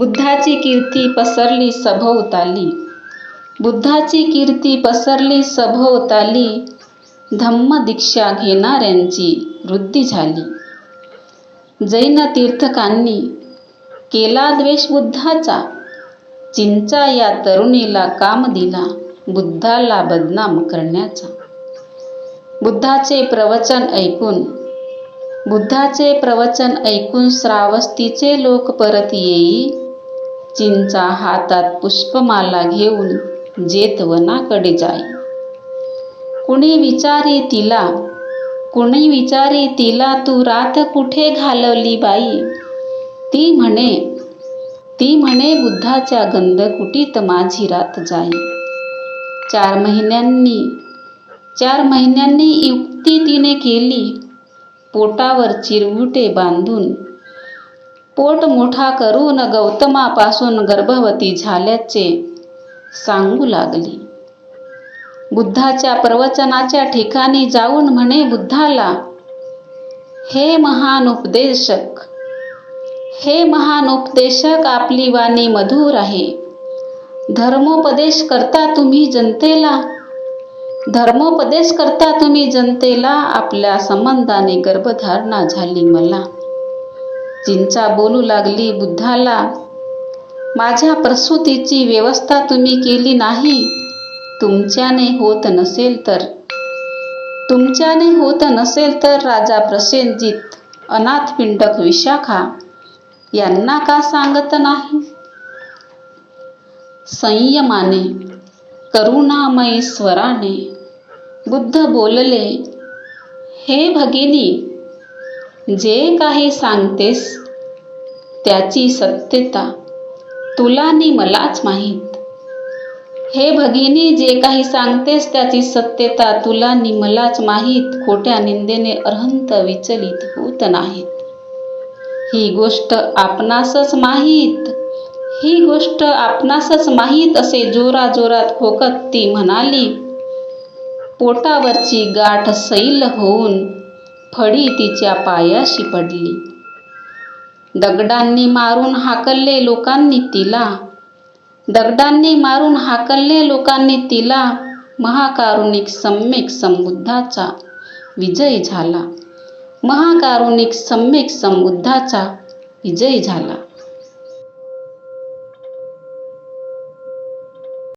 बुद्धाची कीर्ती पसरली सभोवताली बुद्धाची कीर्ती पसरली सभोवताली धम्म दीक्षा घेणाऱ्यांची वृद्धी झाली. जैन तीर्थकांनी केला द्वेष बुद्धाचा. चिंचा या तरुणीला काम दिला बुद्धाला बदनाम करण्याचा. बुद्धाचे प्रवचन ऐकून बुद्धाचे प्रवचन ऐकून श्रावस्तीचे लोक परत येई. चिंचा हातात पुष्पमाला घेऊन जेतवनाकडे जाई. कुणी विचारी तिला कुणी विचारी तिला तू रात कुठे घालवली बाई? ती म्हणे ती म्हणे बुद्धाच्या गंधकुटीत माझी रात जाई. चार महिन्यांनी चार महिन्यांनी युक्ती तिने केली. पोटावर चिरगुटे बांधून पोट मोठा करून गौतमापासून गर्भवती झाल्याचे सांगू लागली. बुद्धाच्या प्रवचनाच्या ठिकाणी जाऊन म्हणे बुद्धाला हे महान उपदेशक हे महान उपदेशक आपली वाणी मधुर आहे. धर्मोपदेश करता तुम्ही जनतेला धर्मोपदेश करता तुम्ही जनतेला आपल्या संबंधाने गर्भधारणा झाली मला. चिंचा बोलू लागली बुद्धाला माझ्या प्रसूतीची व्यवस्था तुम्ही केली नाही. तुमच्याने होत नसेल तर. तुमच्याने होत नसेल तर राजा प्रसेनजित अनाथपिंडक विशाखा यांना का सांगत नाही? संयमाने करुणामय स्वराने बुद्ध बोलले. हे भगिनी जे काही सांगतेस त्याची सत्यता तुला नि मलाच माहीत. हे भगिनी जे काही सांगतेस त्याची सत्यता तुला नि मलाच माहीत. खोट्या निंदेने अरहंत विचलित होत नाहीत. ही गोष्ट आपणासच माहीत. ही गोष्ट आपणासच माहीत असे जोरा जोरात खोकत ती म्हणाली. पोटावरची गाठ सैल होऊन फडी तिच्या पायाशी पडली दगडांनी मारून हाकलले लोकांनी तिला. दगडांनी मारून हाकलले लोकांनी तिला. महाकारुणिक सम्यक संबुद्धाचा विजय झाला. महाकारुणिक सम्यक संबुद्धाचा विजय झाला.